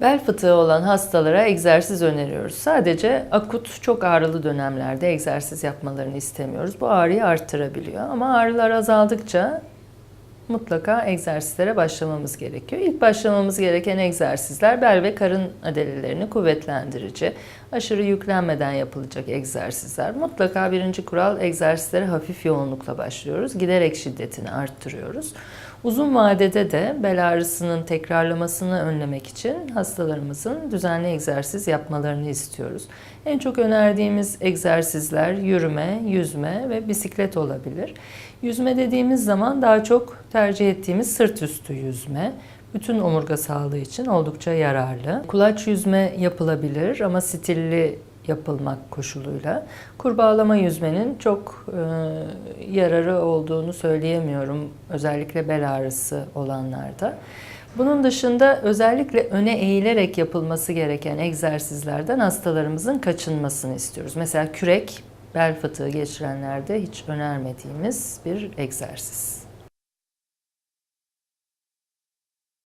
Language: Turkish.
Bel fıtığı olan hastalara egzersiz öneriyoruz. Sadece akut çok ağrılı dönemlerde egzersiz yapmalarını istemiyoruz. Bu ağrıyı arttırabiliyor ama ağrılar azaldıkça mutlaka egzersizlere başlamamız gerekiyor. İlk başlamamız gereken egzersizler bel ve karın adelelerini kuvvetlendirici, aşırı yüklenmeden yapılacak egzersizler. Mutlaka birinci kural egzersizlere hafif yoğunlukla başlıyoruz. Giderek şiddetini arttırıyoruz. Uzun vadede de bel ağrısının tekrarlamasını önlemek için hastalarımızın düzenli egzersiz yapmalarını istiyoruz. En çok önerdiğimiz egzersizler yürüme, yüzme ve bisiklet olabilir. Yüzme dediğimiz zaman daha çok tercih ettiğimiz sırt üstü yüzme. Bütün omurga sağlığı için oldukça yararlı. Kulaç yüzme yapılabilir ama stilli yapılmak koşuluyla. Kurbağalama yüzmenin çok e, yararı olduğunu söyleyemiyorum özellikle bel ağrısı olanlarda. Bunun dışında özellikle öne eğilerek yapılması gereken egzersizlerden hastalarımızın kaçınmasını istiyoruz. Mesela kürek bel fıtığı geçirenlerde hiç önermediğimiz bir egzersiz.